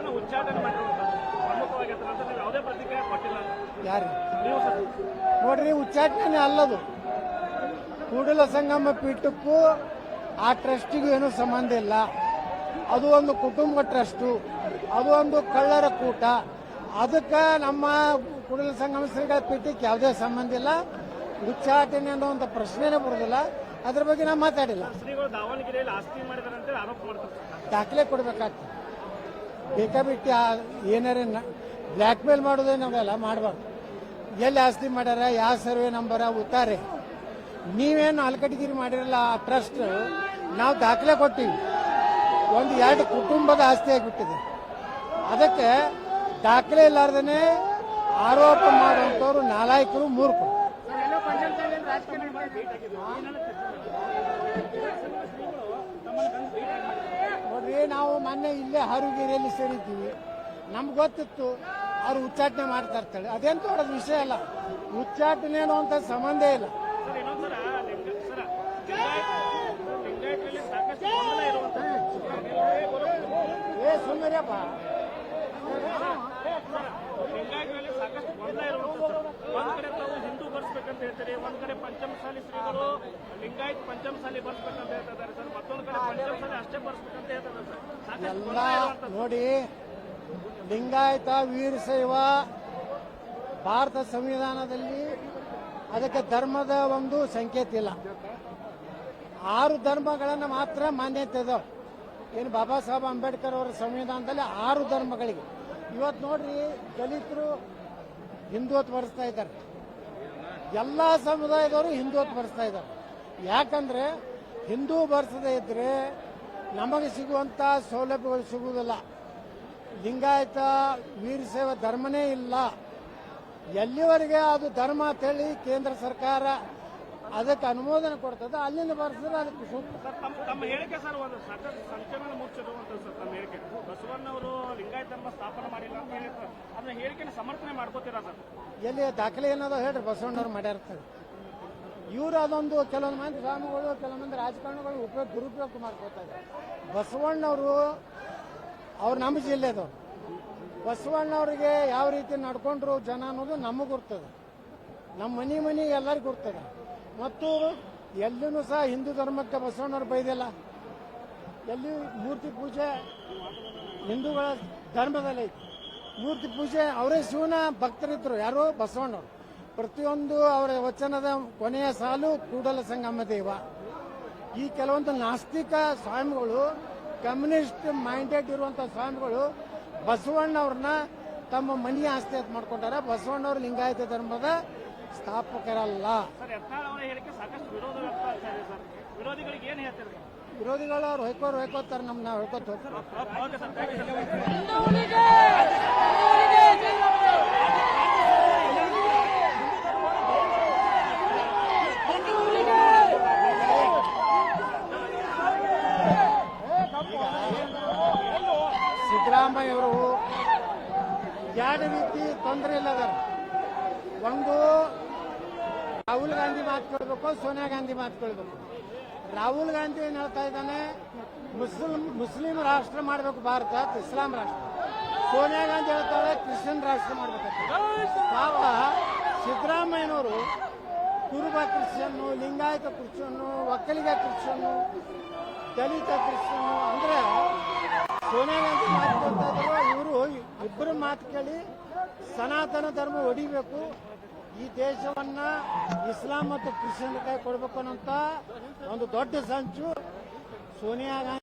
ಶ್ರೀಗಳನ್ನು ಉಚ್ಚಾಟನೆ ಮಾಡಿರುವಂಥದ್ದು ಪ್ರಮುಖವಾಗಿ ಅದರ ನಂತರ ನೀವು ಯಾವುದೇ ಪ್ರತಿಕ್ರಿಯೆ ಕೊಟ್ಟಿಲ್ಲ. ಯಾರು? ನೀವು ಸರ್. ನೋಡ್ರಿ ಉಚ್ಚಾಟನೆ ಅಲ್ಲದು. ಕೂಡಲ ಸಂಗಮ ಪೀಠಕ್ಕೂ ಆ ಟ್ರಸ್ಟಿಗೂ ಏನೂ ಸಂಬಂಧ ಇಲ್ಲ. ಅದು ಒಂದು ಕುಟುಂಬ ಟ್ರಸ್ಟು ಅದು ಒಂದು ಕಳ್ಳರ ಕೂಟ. ಅದಕ್ಕೆ ನಮ್ಮ ಕೂಡಲ ಸಂಗಮ ಶ್ರೀಗಳ ಪೀಠಕ್ಕೆ ಯಾವುದೇ ಸಂಬಂಧ ಇಲ್ಲ. ಉಚ್ಚಾಟನೆ ಅನ್ನುವಂಥ ಪ್ರಶ್ನೆನೇ ಬರೋದಿಲ್ಲ. ಅದ್ರ ಬಗ್ಗೆ ನಾವು ಮಾತಾಡಿಲ್ಲ. ದಾವಣಗೆರೆಯಲ್ಲಿ ಆಸ್ತಿ. ದಾಖಲೆ ಕೊಡ್ಬೇಕಾಗ್ತದೆ. ಬೇಕಾಬಿಟ್ಟು ಏನಾರ ಬ್ಲ್ಯಾಕ್ ಮೇಲ್ ಮಾಡೋದೇ ನಾವೆಲ್ಲ ಮಾಡಬಾರ್ದು. ಎಲ್ಲಿ ಆಸ್ತಿ ಮಾಡ್ಯಾರ, ಯಾವ ಸರ್ವೆ ನಂಬರ, ಉತ್ತಾರೆ. ನೀವೇನು ಅಲ್ಕಟಗಿರಿ ಮಾಡಿರಲ್ಲ ಆ ಟ್ರಸ್ಟ್, ನಾವು ದಾಖಲೆ ಕೊಟ್ಟಿವಿ ಒಂದು ಎರಡು ಕುಟುಂಬದ ಆಸ್ತಿ ಆಗಿಬಿಟ್ಟಿದೆ. ಅದಕ್ಕೆ ದಾಖಲೆ ಇಲ್ಲಾರ್ದೇ ಆರೋಪ ಮಾಡುವಂಥವ್ರು ನಾಲಾಯಕರು ಮೂರ್ಖರು. ನಾವು ಮೊನ್ನೆ ಇಲ್ಲೇ ಹರುಗಿರಿಯಲ್ಲಿ ಸೇರಿದ್ದೀವಿ. ನಮ್ಗೆ ಗೊತ್ತಿತ್ತು ಅವ್ರು ಉಚ್ಚಾಟನೆ ಮಾಡ್ತಾ ಇರ್ತಾಳೆ ಅದೇನು ದೊಡ್ಡ ವಿಷಯ ಅಲ್ಲ. ಉಚ್ಚಾಟನೆ ಅನ್ನುವಂಥ ಸಂಬಂಧ ಇಲ್ಲ. ಏ ಸುಮ್ಮನೆಯಪ್ಪ ಲಿಂಗಾಯತರಲ್ಲಿ ಸಾಕಷ್ಟು ಗೊಂದಲ ಇರುವಂಥದ್ದು ಒಂದ್ ಕಡೆ ತಾವು ಹಿಂದೂ ಬರ್ಸ್ಬೇಕಂತ ಹೇಳ್ತಾರೆ ಒಂದ್ ಕಡೆ ಪಂಚಮಸಾಲಿ ಶ್ರೀಗಳು ಲಿಂಗಾಯತ್ ಪಂಚಮಸಾಲಿ ಬರ್ಸ್ಬೇಕಂತ ಹೇಳ್ತಾ ಇದ್ದಾರೆ ಸರ್. ಎಲ್ಲ ನೋಡಿ ಲಿಂಗಾಯತ ವೀರಶೈವ ಭಾರತ ಸಂವಿಧಾನದಲ್ಲಿ ಅದಕ್ಕೆ ಧರ್ಮದ ಒಂದು ಸಂಕೇತ ಇಲ್ಲ. ಆರು ಧರ್ಮಗಳನ್ನು ಮಾತ್ರ ಮಾನ್ಯತೆ ಇದಾವೆ. ಏನು ಬಾಬಾ ಸಾಹೇಬ್ ಅಂಬೇಡ್ಕರ್ ಅವರ ಸಂವಿಧಾನದಲ್ಲಿ ಆರು ಧರ್ಮಗಳಿಗೆ. ಇವತ್ತು ನೋಡ್ರಿ ದಲಿತರು ಹಿಂದುತ್ವ ಬರೆಸ್ತಾ ಇದ್ದಾರೆ. ಎಲ್ಲ ಸಮುದಾಯದವರು ಹಿಂದುತ್ವ ಬರೆಸ್ತಾ ಇದ್ದಾರೆ. ಯಾಕಂದ್ರೆ ಹಿಂದೂ ಬರ್ಸದೇ ಇದ್ರೆ ನಮಗೆ ಸಿಗುವಂಥ ಸೌಲಭ್ಯಗಳು ಸಿಗುವುದಿಲ್ಲ. ಲಿಂಗಾಯತ ವೀರಶೈವ ಧರ್ಮನೇ ಇಲ್ಲ. ಎಲ್ಲಿವರೆಗೆ ಅದು ಧರ್ಮ ಅಂತೇಳಿ ಕೇಂದ್ರ ಸರ್ಕಾರ ಅದಕ್ಕೆ ಅನುಮೋದನೆ ಕೊಡ್ತದೆ ಅಲ್ಲಿಂದ ಬರ್ಸಿದ್ರೆ ಅದಕ್ಕೆ ಸೂಕ್ತ. ತಮ್ಮ ಹೇಳಿಕೆ ಸರ್ ಒಂದು ಸಾಕಷ್ಟು ಸಂಚಲನ ಮೂಡಿಸಿರುವಂಥದ್ದು ಸರ್ ತಮ್ಮ ಹೇಳಿಕೆ. ಬಸವಣ್ಣವರು ಲಿಂಗಾಯತ ಧರ್ಮ ಸ್ಥಾಪನೆ ಮಾಡಿಲ್ಲ ಅಂತ ಹೇಳಿ ಅದನ್ನ ಹೇಳಿಕೆನ ಸಮರ್ಥನೆ ಮಾಡ್ಕೋತೀರಾ ಸರ್? ಎಲ್ಲಿ ದಾಖಲೆ ಏನದ ಹೇಳ್ರಿ ಬಸವಣ್ಣವ್ರು ಮಾಡ್ಯಾರ್ತಾರೆ ಇವರು ಅದೊಂದು ಕೆಲವೊಂದು ಮಂದಿ ಸ್ವಾಮಿಗಳು ಕೆಲವೊಂದು ರಾಜಕಾರಣಿಗಳು ಉಪಯೋಗ, ದುರುಪಯೋಗ ಮಾಡ್ಕೋತಾ ಬಸವಣ್ಣವರು, ಅವ್ರು ನಮ್ಮ ಜಿಲ್ಲೆದವ್ರು ಬಸವಣ್ಣವ್ರಿಗೆ ಯಾವ ರೀತಿ ನಡ್ಕೊಂಡ್ರು ಜನ ಅನ್ನೋದು ನಮಗೆ ಗುರ್ತದೆ. ನಮ್ಮ ಮನೆ ಮನೆ ಎಲ್ಲರಿಗೂ ಗುರ್ತದೆ. ಮತ್ತು ಎಲ್ಲೂ ಸಹ ಹಿಂದೂ ಧರ್ಮಕ್ಕೆ ಬಸವಣ್ಣವ್ರು ಬೈದಿಲ್ಲ. ಎಲ್ಲಿ ಮೂರ್ತಿ ಪೂಜೆ ಹಿಂದೂಗಳ ಧರ್ಮದಲ್ಲಿ ಮೂರ್ತಿ ಪೂಜೆ ಅವರೇ ಶಿವನ ಭಕ್ತರಿದ್ರು, ಯಾರು ಬಸವಣ್ಣವರು. ಪ್ರತಿಯೊಂದು ಅವರ ವಚನದ ಕೊನೆಯ ಸಾಲು ಕೂಡಲ ಸಂಗಮ ದೇವ. ಈ ಕೆಲವೊಂದು ನಾಸ್ತಿಕ ಸ್ವಾಮಿಗಳು ಕಮ್ಯುನಿಸ್ಟ್ ಮೈಂಡೆಡ್ ಇರುವಂತಹ ಸ್ವಾಮಿಗಳು ಬಸವಣ್ಣವ್ರನ್ನ ತಮ್ಮ ಮನಿ ಆಸ್ತಿ ಅಂತ ಮಾಡ್ಕೊಂಡಾರ. ಬಸವಣ್ಣವ್ರ ಲಿಂಗಾಯತ ಧರ್ಮದ ಸ್ಥಾಪಕರಲ್ಲ. ಸರ್ ಯತ್ನಾಳ್ ಅವರ ಹೇಳಿಕೆ ಸಾಕಷ್ಟು ವಿರೋಧ ವ್ಯಕ್ತ ಆಗ್ತಾ ಸರ್. ವಿರೋಧಿಗಳಿಗೆ ಏನು ಹೇಳ್ತೀರಿ? ಸರ್? ವಿರೋಧಿಗಳು ಅವ್ರು ಹೊಯ್ಕೋರು ಹೊಯ್ಕೋತಾರೆ ನಮ್ಮ ನಾವು ಹೇಳ್ಕೊತ ಹೋಗ್ತಾರೆ okay sir thank you sir ಸಿದ್ದರಾಮಯ್ಯವರು ಎರಡು ರೀತಿ ತೊಂದರೆ ಇಲ್ಲ ಅದಾರ ಒಂದು ರಾಹುಲ್ ಗಾಂಧಿ ಮಾತು ಕೇಳಬೇಕು, ಸೋನಿಯಾ ಗಾಂಧಿ ಮಾತು ಕೇಳಬೇಕು. ರಾಹುಲ್ ಗಾಂಧಿ ಏನು ಹೇಳ್ತಾ ಇದ್ದಾನೆ? ಮುಸ್ಲಿಂ ಮುಸ್ಲಿಂ ರಾಷ್ಟ್ರ ಮಾಡಬೇಕು ಭಾರತ, ಇಸ್ಲಾಂ ರಾಷ್ಟ್ರ. ಸೋನಿಯಾ ಗಾಂಧಿ ಹೇಳ್ತಾಳೆ, ಕ್ರಿಶ್ಚಿಯನ್ ರಾಷ್ಟ್ರ ಮಾಡಬೇಕು ಪಾಪ ಸಿದ್ದರಾಮಯ್ಯನವರು ಕುರುಬ Christian, Lingayat Christian, Vokkaliga Christian, ದಲಿತ ಕ್ರಿಶ್ಚಿಯನ್ನು ಅಂದ್ರೆ ಸೋನಿಯಾ ಗಾಂಧಿ ಮಾತು ಇವರು ಇಬ್ಬರು ಮಾತು ಕೇಳಿ ಸನಾತನ ಧರ್ಮ ಹೊಡಿಬೇಕು ಈ ದೇಶವನ್ನ ಇಸ್ಲಾಂ ಮತ್ತು ಕ್ರಿಶ್ಚಿಯನ್ ಕೈ ಕೊಡಬೇಕು ಅನ್ನೋಂತ ಒಂದು ದೊಡ್ಡ ಸಂಚು. ಸೋನಿಯಾ ಗಾಂಧಿ